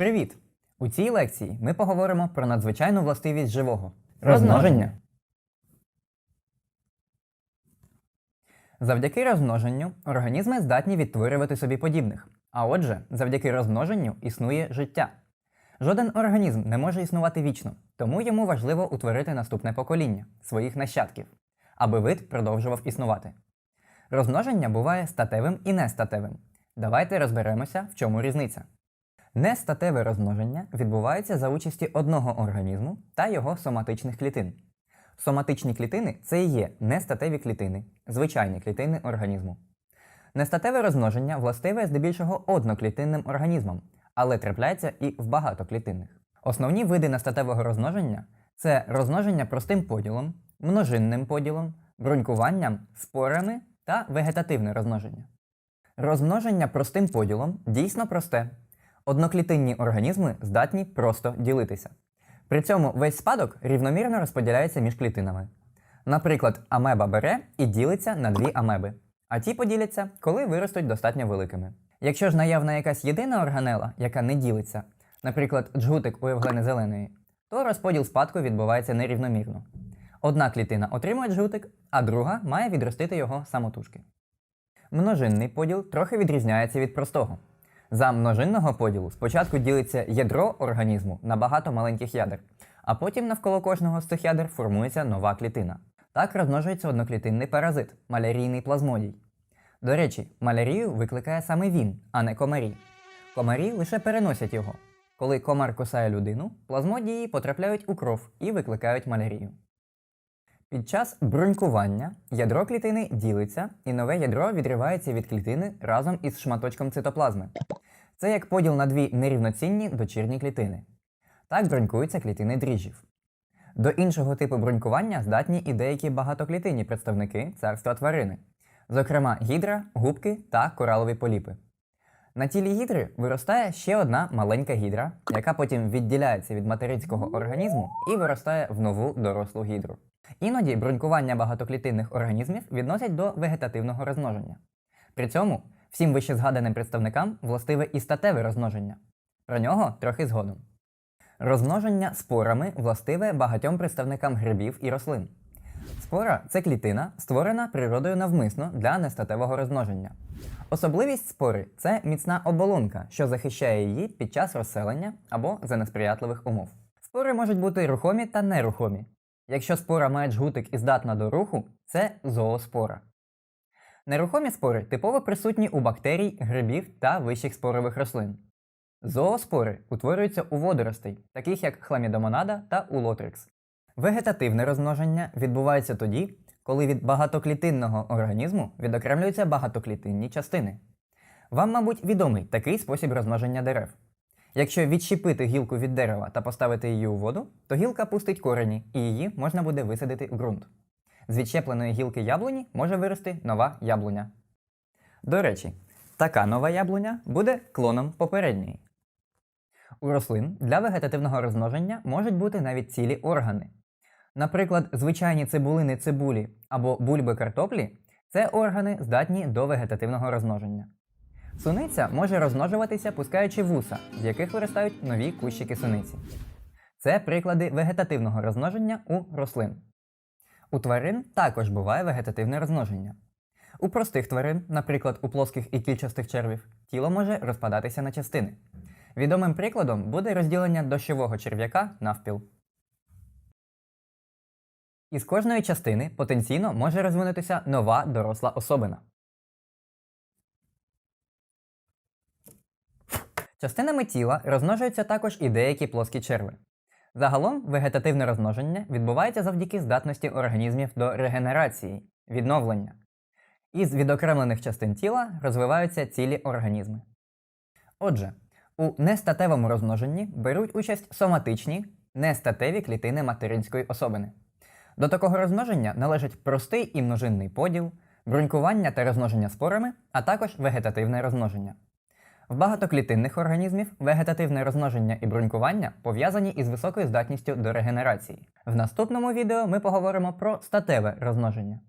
Привіт! У цій лекції ми поговоримо про надзвичайну властивість живого Розмноження. Завдяки розмноженню організми здатні відтворювати собі подібних. А отже, завдяки розмноженню існує життя. Жоден організм не може існувати вічно, тому йому важливо утворити наступне покоління своїх нащадків, аби вид продовжував існувати. Розмноження буває статевим і нестатевим. Давайте розберемося, в чому різниця. Нестатеве розмноження відбувається за участі одного організму та його соматичних клітин. Соматичні клітини це і є нестатеві клітини, звичайні клітини організму. Нестатеве розмноження властиве здебільшого одноклітинним організмам, але трапляється і в багатоклітинних. Основні види нестатевого розмноження це розмноження простим поділом, множинним поділом, брунькуванням, спорами та вегетативне розмноження. Розмноження простим поділом дійсно просте. Одноклітинні організми здатні просто ділитися. При цьому весь спадок рівномірно розподіляється між клітинами. Наприклад, амеба бере і ділиться на дві амеби, а ті поділяться, коли виростуть достатньо великими. Якщо ж наявна якась єдина органела, яка не ділиться, наприклад, джгутик у Євгени Зеленої, то розподіл спадку відбувається нерівномірно. Одна клітина отримує джгутик, а друга має відростити його самотужки. Множинний поділ трохи відрізняється від простого. За множинного поділу спочатку ділиться ядро організму на багато маленьких ядер, а потім навколо кожного з цих ядер формується нова клітина. Так розмножується одноклітинний паразит малярійний плазмодій. До речі, малярію викликає саме він, а не комарі. Комарі лише переносять його. Коли комар кусає людину, плазмодії потрапляють у кров і викликають малярію. Під час брунькування ядро клітини ділиться, і нове ядро відривається від клітини разом із шматочком цитоплазми. Це як поділ на дві нерівноцінні дочірні клітини. Так брунькуються клітини дріжджів. До іншого типу брунькування здатні і деякі багатоклітинні представники царства тварини, зокрема гідра, губки та коралові поліпи. На тілі гідри виростає ще одна маленька гідра, яка потім відділяється від материнського організму і виростає в нову дорослу гідру. Іноді брунькування багатоклітинних організмів відносять до вегетативного розмноження. При цьому всім вище згаданим представникам властиве і статеве розмноження. Про нього трохи згодом. Розмноження спорами властиве багатьом представникам грибів і рослин. Спора це клітина, створена природою навмисно для нестатевого розмноження. Особливість спори це міцна оболонка, що захищає її під час розселення або за несприятливих умов. Спори можуть бути рухомі та нерухомі. Якщо спора має джгутик і здатна до руху, це зооспора. Нерухомі спори типово присутні у бактерій, грибів та вищих спорових рослин. Зооспори утворюються у водоростей, таких як хламідомонада та улотрикс. Вегетативне розмноження відбувається тоді, коли від багатоклітинного організму відокремлюються багатоклітинні частини. Вам, мабуть, відомий такий спосіб розмноження дерев. Якщо відщепити гілку від дерева та поставити її у воду, то гілка пустить корені і її можна буде висадити в ґрунт. З відщепленої гілки яблуні може вирости нова яблуня. До речі, така нова яблуня буде клоном попередньої. У рослин для вегетативного розмноження можуть бути навіть цілі органи. Наприклад, звичайні цибулини цибулі або бульби картоплі це органи здатні до вегетативного розмноження. Суниця може розмножуватися, пускаючи вуса, з яких виростають нові кущики суниці. Це приклади вегетативного розмноження у рослин. У тварин також буває вегетативне розмноження. У простих тварин, наприклад, у плоских і кільчастих червів, тіло може розпадатися на частини. Відомим прикладом буде розділення дощового черв'яка навпіл. Із кожної частини потенційно може розвинутися нова доросла особина. Частинами тіла розмножуються також і деякі плоскі черви. Загалом вегетативне розмноження відбувається завдяки здатності організмів до регенерації, відновлення. Із відокремлених частин тіла розвиваються цілі організми. Отже, у нестатевому розмноженні беруть участь соматичні, нестатеві клітини материнської особини. До такого розмноження належать простий і множинний поділ, брунькування та розмноження спорами, а також вегетативне розмноження. В багатоклітинних організмів вегетативне розмноження і брунькування пов'язані із високою здатністю до регенерації. В наступному відео ми поговоримо про статеве розмноження.